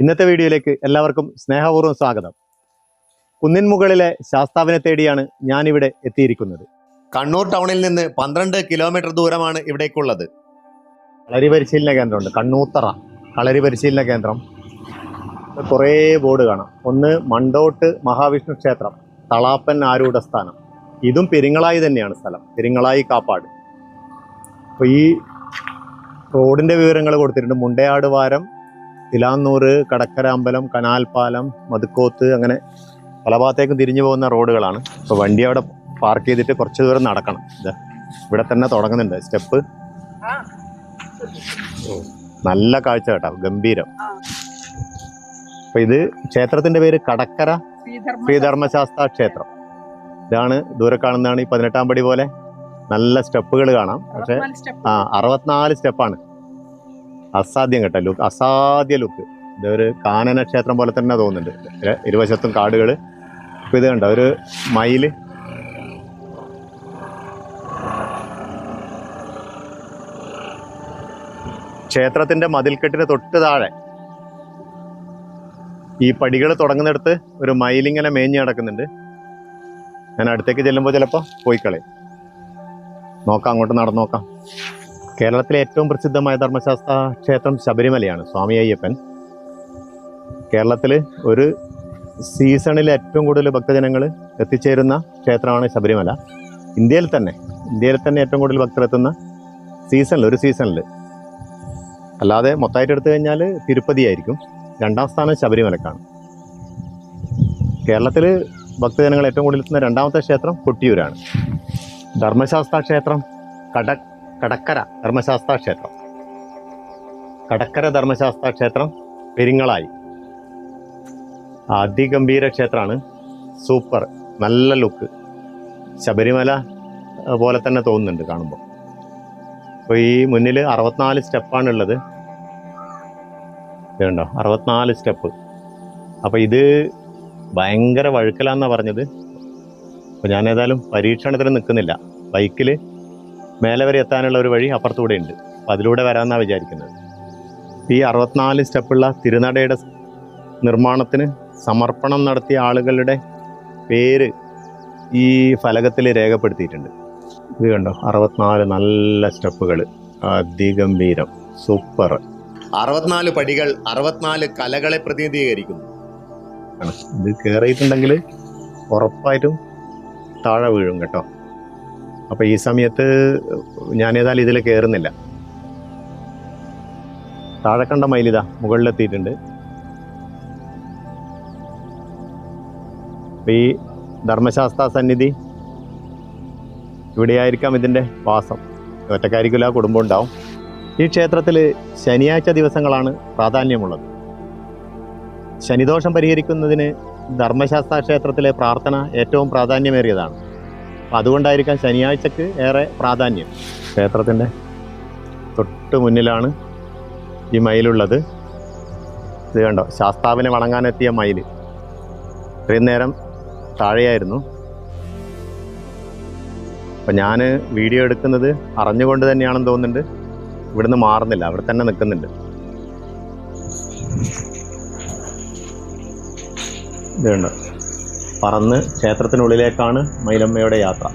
ഇന്നത്തെ വീഡിയോയിലേക്ക് എല്ലാവർക്കും സ്നേഹപൂർവം സ്വാഗതം. കുന്നിൻ മുകളിലെ ശാസ്താവിനെ തേടിയാണ് ഞാനിവിടെ എത്തിയിരിക്കുന്നത്. കണ്ണൂർ ടൗണിൽ നിന്ന് പന്ത്രണ്ട് കിലോമീറ്റർ ദൂരമാണ് ഇവിടേക്കുള്ളത്. കളരി പരിശീലന കേന്ദ്രമുണ്ട്. കണ്ണൂത്തറ കളരി പരിശീലന കേന്ദ്രം. കുറേ ബോർഡ് കാണാം. ഒന്ന് മണ്ടോട്ട് മഹാവിഷ്ണു ക്ഷേത്രം തളാപ്പൻ ആരൂഢസ്ഥാനം ഇതും പെരിങ്ങളായി തന്നെയാണ് സ്ഥലം. പെരിങ്ങളായി കാപ്പാട്. അപ്പോൾ ഈ റോഡിന്റെ വിവരങ്ങൾ കൊടുത്തിട്ടുണ്ട്. മുണ്ടയാട് വാരം തിലാന്നൂറ് കടക്കര അമ്പലം കനാൽപ്പാലം മതുക്കോത്ത് അങ്ങനെ പല ഭാഗത്തേക്കും തിരിഞ്ഞു പോകുന്ന റോഡുകളാണ്. അപ്പോൾ വണ്ടി അവിടെ പാർക്ക് ചെയ്തിട്ട് കുറച്ച് ദൂരം നടക്കണം. ഇത് ഇവിടെ തന്നെ തുടങ്ങുന്നുണ്ട്. സ്റ്റെപ്പ്. നല്ല കാഴ്ച കേട്ടോ. ഗംഭീരം. അപ്പൊ ഇത് ക്ഷേത്രത്തിന്റെ പേര് കടക്കര ശ്രീധർമ്മശാസ്ത്ര ക്ഷേത്രം. ഇതാണ് ദൂരെ കാണുന്നതാണ് ഈ പതിനെട്ടാം പടി പോലെ. നല്ല സ്റ്റെപ്പുകൾ കാണാം. പക്ഷെ ആ അറുപത്തിനാല് സ്റ്റെപ്പാണ്. അസാധ്യം കേട്ടോ ലുക്ക് അസാധ്യ ലുക്ക്. ഇതൊരു കാനന ക്ഷേത്രം പോലെ തന്നെ തോന്നുന്നുണ്ട്. ഇര- ഇരുവശത്തും കാടുകൾ ഇപ്പം ഇത് കണ്ട ഒരു മയിൽ ക്ഷേത്രത്തിന്റെ മതിൽക്കെട്ടിന് തൊട്ട് താഴെ ഈ പടികൾ തുടങ്ങുന്നിടത്ത് ഒരു മയിലിങ്ങനെ മേഞ്ഞ് കിടക്കുന്നുണ്ട്. ഞാൻ അടുത്തേക്ക് ചെല്ലുമ്പോൾ ചിലപ്പോൾ പോയിക്കളയും കളയും. നോക്കാം അങ്ങോട്ട് നടന്നു നോക്കാം. കേരളത്തിലെ ഏറ്റവും പ്രസിദ്ധമായ ധർമ്മശാസ്ത്ര ക്ഷേത്രം ശബരിമലയാണ് സ്വാമി അയ്യപ്പൻ. കേരളത്തിൽ ഒരു സീസണിൽ ഏറ്റവും കൂടുതൽ ഭക്തജനങ്ങൾ എത്തിച്ചേരുന്ന ക്ഷേത്രമാണ് ശബരിമല. ഇന്ത്യയിൽ തന്നെ ഇന്ത്യയിൽ തന്നെ ഏറ്റവും കൂടുതൽ ഭക്തർ എത്തുന്ന സീസണിൽ ഒരു സീസണിൽ അല്ലാതെ മൊത്തമായിട്ട് എടുത്തു കഴിഞ്ഞാൽ തിരുപ്പതി ആയിരിക്കും. രണ്ടാം സ്ഥാനം ശബരിമലക്കാണ്. കേരളത്തിൽ ഭക്തജനങ്ങൾ ഏറ്റവും കൂടുതൽ എത്തുന്ന രണ്ടാമത്തെ ക്ഷേത്രം കൊട്ടിയൂരാണ്. ധർമ്മശാസ്ത്ര ക്ഷേത്രം കട കടക്കര ധർമ്മശാസ്ത്ര ക്ഷേത്രം. കടക്കര ധർമ്മശാസ്ത്ര ക്ഷേത്രം പെരിങ്ങളായി അതിഗംഭീര ക്ഷേത്രമാണ് സൂപ്പർ. നല്ല ലുക്ക്. ശബരിമല പോലെ തന്നെ തോന്നുന്നുണ്ട് കാണുമ്പോൾ അപ്പോൾ ഈ മുന്നിൽ അറുപത്തിനാല് സ്റ്റെപ്പാണുള്ളത്. ഇതുണ്ടോ അറുപത്തിനാല് സ്റ്റെപ്പ്. അപ്പോൾ ഇത് ഭയങ്കര വഴുക്കലാന്നാണ് പറഞ്ഞത്. അപ്പോൾ ഞാൻ ഏതായാലും പരീക്ഷണത്തിന് നിൽക്കുന്നില്ല ബൈക്കിൽ മേലെ വരെ എത്താനുള്ള ഒരു വഴി അപ്പുറത്തൂടെ ഉണ്ട് അപ്പോൾ അതിലൂടെ വരാമെന്നാണ് വിചാരിക്കുന്നത്. ഈ അറുപത്തിനാല് സ്റ്റെപ്പുള്ള തിരുനടയുടെ നിർമ്മാണത്തിന് സമർപ്പണം നടത്തിയ ആളുകളുടെ പേര് ഈ ഫലകത്തിൽ രേഖപ്പെടുത്തിയിട്ടുണ്ട്. ഇത് കണ്ടോ? അറുപത്തിനാല് നല്ല സ്റ്റെപ്പുകൾ അതിഗംഭീരം. സൂപ്പർ. അറുപത്തിനാല് പടികൾ അറുപത്തിനാല് കലകളെ പ്രതിനിധീകരിക്കുന്നു. ഇത് കയറിയിട്ടുണ്ടെങ്കിൽ ഉറപ്പായിട്ടും താഴെ വീഴും കേട്ടോ. അപ്പോൾ ഈ സമയത്ത് ഞാൻ ഏതായാലും ഇതിൽ കയറുന്നില്ല താഴെ കണ്ട മയിലിതാ മുകളിലെത്തിയിട്ടുണ്ട്. ഈ ധർമ്മശാസ്ത്ര സന്നിധി ഇവിടെയായിരിക്കാം ഇതിന്റെ വാസം. ഒറ്റക്കാരിക്കില്ല കുടുംബം ഉണ്ടാവും. ഈ ക്ഷേത്രത്തിൽ ശനിയാഴ്ച ദിവസങ്ങളാണ് പ്രാധാന്യമുള്ളത്. ശനിദോഷം പരിഹരിക്കുന്നതിന് ധർമ്മശാസ്ത്ര ക്ഷേത്രത്തിലെ പ്രാർത്ഥന ഏറ്റവും പ്രാധാന്യമേറിയതാണ്. അപ്പം അതുകൊണ്ടായിരിക്കാം ശനിയാഴ്ചക്ക് ഏറെ പ്രാധാന്യം. ക്ഷേത്രത്തിന്റെ തൊട്ട് മുന്നിലാണ് ഈ മയിലുള്ളത്. ഇത് കണ്ടോ? ശാസ്താവിനെ വണങ്ങാനെത്തിയ മയിൽ ഇത്രയും നേരം താഴെയായിരുന്നു. അപ്പം ഞാൻ വീഡിയോ എടുക്കുന്നത് അറിഞ്ഞുകൊണ്ട് തന്നെയാണെന്ന് തോന്നുന്നുണ്ട്. ഇവിടുന്ന് മാറുന്നില്ല. അവിടെ തന്നെ നിൽക്കുന്നുണ്ട്. ഇതുണ്ട് പറന്ന് ക്ഷേത്രത്തിനുള്ളിലേക്കാണ് മൈലമ്മയുടെ യാത്ര.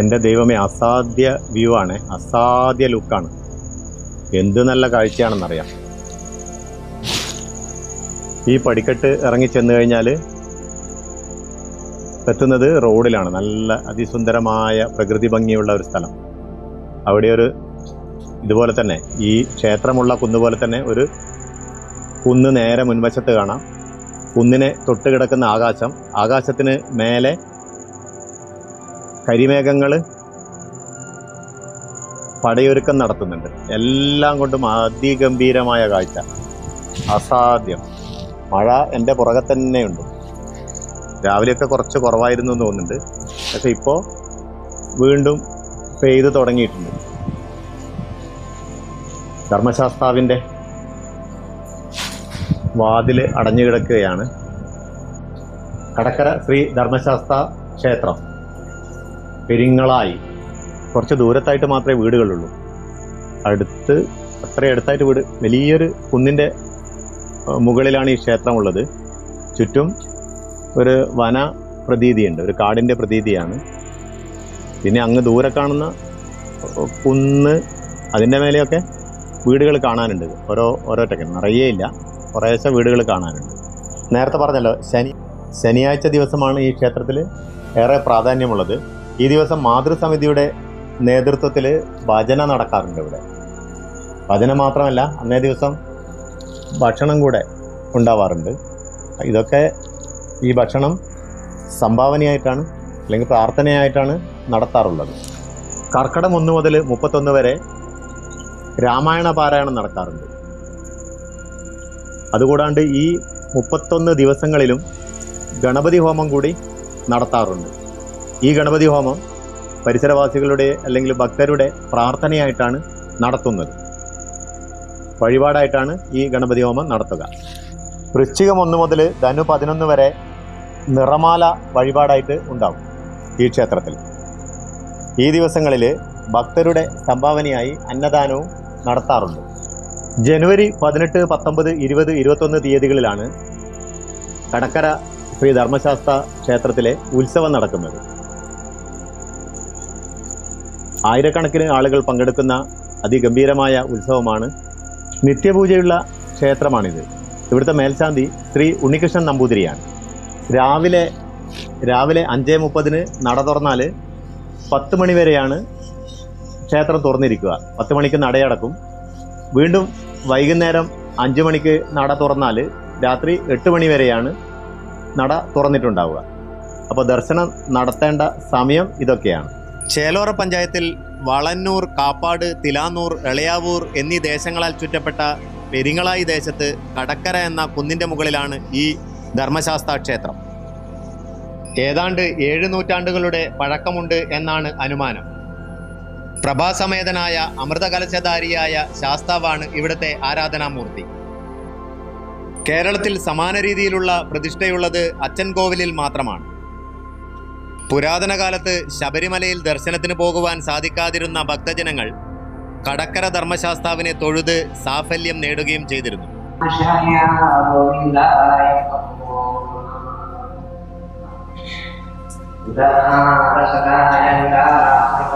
എന്റെ ദൈവമേ അസാധ്യ വ്യൂ ആണ്. അസാധ്യ ലുക്കാണ് എന്ത് നല്ല കാഴ്ചയാണെന്നറിയാം. ഈ പടിക്കെട്ട് ഇറങ്ങി ചെന്ന് കഴിഞ്ഞാൽ എത്തുന്നത് റോഡിലാണ്. നല്ല അതിസുന്ദരമായ പ്രകൃതി ഭംഗിയുള്ള ഒരു സ്ഥലം. അവിടെ ഒരു ഇതുപോലെ തന്നെ ഈ ക്ഷേത്രമുള്ള കുന്ന് പോലെ തന്നെ ഒരു കുന്ന് നേരെ മുൻവശത്ത് കാണാം. കുന്നിനെ തൊട്ട് കിടക്കുന്ന ആകാശം. ആകാശത്തിന് മേലെ കരിമേഘങ്ങൾ പടയൊരുക്കം നടത്തുന്നുണ്ട്. എല്ലാം കൊണ്ടും അതിഗംഭീരമായ കാഴ്ച. അസാധ്യം. മഴ എന്റെ പുറകെ തന്നെയുണ്ട് രാവിലെയൊക്കെ കുറച്ച് കുറവായിരുന്നു എന്ന് തോന്നുന്നുണ്ട്. പക്ഷെ ഇപ്പോൾ വീണ്ടും പെയ്ത് തുടങ്ങിയിട്ടുണ്ട്. ധർമ്മശാസ്താവിന്റെ വാതിൽ അടഞ്ഞു കിടക്കുകയാണ് കടക്കര ശ്രീ ധർമ്മശാസ്ത്ര ക്ഷേത്രം. പെരിങ്ങളായി കുറച്ച് ദൂരത്തായിട്ട് മാത്രമേ വീടുകളുള്ളൂ. അടുത്ത് അത്ര അടുത്തായിട്ട് വീട് വലിയൊരു കുന്നിന്റെ മുകളിലാണ് ഈ ക്ഷേത്രമുള്ളത്. ചുറ്റും ഒരു വന പ്രതീതിയുണ്ട് ഒരു കാടിന്റെ പ്രതീതിയാണ്. പിന്നെ അങ്ങ് ദൂരെ കാണുന്ന കുന്ന് അതിന്റെ മേലെയൊക്കെ വീടുകൾ കാണാനുണ്ട്. ഓരോ ഓരോ ഓരോറ്റൊക്കെ. നിറയെ ഇല്ല. കുറേശ്ശെ വീടുകൾ കാണാനുണ്ട്. നേരത്തെ പറഞ്ഞല്ലോ ശനി ശനിയാഴ്ച ദിവസമാണ് ഈ ക്ഷേത്രത്തിൽ ഏറെ പ്രാധാന്യമുള്ളത്. ഈ ദിവസം മാതൃസമിതിയുടെ നേതൃത്വത്തിൽ ഭജന നടക്കാറുണ്ട് ഇവിടെ. ഭജന മാത്രമല്ല അന്നേ ദിവസം ഭക്ഷണം കൂടെ ഉണ്ടാവാറുണ്ട്. ഇതൊക്കെ ഈ ഭക്ഷണം സംഭാവനയായിട്ടാണ് അല്ലെങ്കിൽ പ്രാർത്ഥനയായിട്ടാണ് നടത്താറുള്ളത്. കർക്കടം ഒന്ന് മുതൽ മുപ്പത്തൊന്ന് വരെ രാമായണ പാരായണം നടക്കാറുണ്ട്. അതുകൂടാണ്ട് ഈ മുപ്പത്തൊന്ന് ദിവസങ്ങളിലും ഗണപതി ഹോമം കൂടി നടത്താറുണ്ട്. ഈ ഗണപതി ഹോമം പരിസരവാസികളുടെ അല്ലെങ്കിൽ ഭക്തരുടെ പ്രാർത്ഥനയായിട്ടാണ് നടത്തുന്നത്. വഴിപാടായിട്ടാണ് ഈ ഗണപതി ഹോമം നടത്തുക. വൃശ്ചികം ഒന്ന് മുതൽ ധനു പതിനൊന്ന് വരെ നിറമാല വഴിപാടായിട്ട് ഉണ്ടാവും ഈ ക്ഷേത്രത്തിൽ. ഈ ദിവസങ്ങളിൽ ഭക്തരുടെ സംഭാവനയായി അന്നദാനവും നടത്താറുണ്ട്. ജനുവരി പതിനെട്ട് പത്തൊമ്പത് ഇരുപത് ഇരുപത്തൊന്ന് തീയതികളിലാണ് കടക്കര ശ്രീ ധർമ്മശാസ്ത്ര ക്ഷേത്രത്തിലെ ഉത്സവം നടക്കുന്നത്. ആയിരക്കണക്കിന് ആളുകൾ പങ്കെടുക്കുന്ന അതിഗംഭീരമായ ഉത്സവമാണ് നിത്യപൂജയുള്ള ക്ഷേത്രമാണിത്. ഇവിടുത്തെ മേൽശാന്തി ശ്രീ ഉണ്ണികൃഷ്ണൻ നമ്പൂതിരിയാണ്. രാവിലെ രാവിലെ അഞ്ചേ മുപ്പതിന് നട തുറന്നാൽ പത്ത് മണി വരെയാണ് ക്ഷേത്രം തുറന്നിരിക്കുക. പത്ത് മണിക്ക് നടയടക്കും. വീണ്ടും വൈകുന്നേരം അഞ്ച് മണിക്ക് നട തുറന്നാൽ രാത്രി എട്ട് മണി വരെയാണ് നട തുറന്നിട്ടുണ്ടാവുക. അപ്പോൾ ദർശനം നടത്തേണ്ട സമയം ഇതൊക്കെയാണ്. ചേലോറ പഞ്ചായത്തിൽ വളന്നൂർ കാപ്പാട് തിലാന്നൂർ എളയാവൂർ എന്നീ ദേശങ്ങളാൽ ചുറ്റപ്പെട്ട പെരിങ്ങളായി ദേശത്ത് കടക്കര എന്ന കുന്നിന്റെ മുകളിലാണ് ഈ ധർമ്മശാസ്ത്ര ക്ഷേത്രം. ഏതാണ്ട് ഏഴ് നൂറ്റാണ്ടുകളുടെ പഴക്കമുണ്ട് എന്നാണ് അനുമാനം. പ്രഭാസമേതനായ അമൃതകലശധാരിയായ ശാസ്താവാണ് ഇവിടുത്തെ ആരാധനാമൂർത്തി. കേരളത്തിൽ സമാന രീതിയിലുള്ള പ്രതിഷ്ഠയുള്ളത് അച്ഛൻ കോവിലിൽ മാത്രമാണ്. പുരാതന കാലത്ത് ശബരിമലയിൽ ദർശനത്തിന് പോകുവാൻ സാധിക്കാതിരുന്ന ഭക്തജനങ്ങൾ കടക്കര ധർമ്മശാസ്താവിനെ തൊഴുത് സാഫല്യം നേടുകയും ചെയ്തിരുന്നു. ആശായ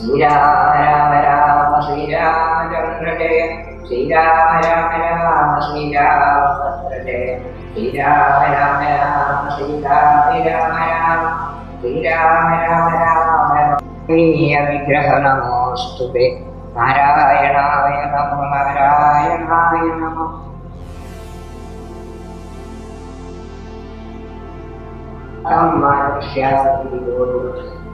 श्रीराम राम श्रीराम राम राम श्रीराम राम राम श्रीराम राम राम श्रीराम राम राम विग्रह नमोऽस्तु ते नारायणाय नमो नारायणाय नमो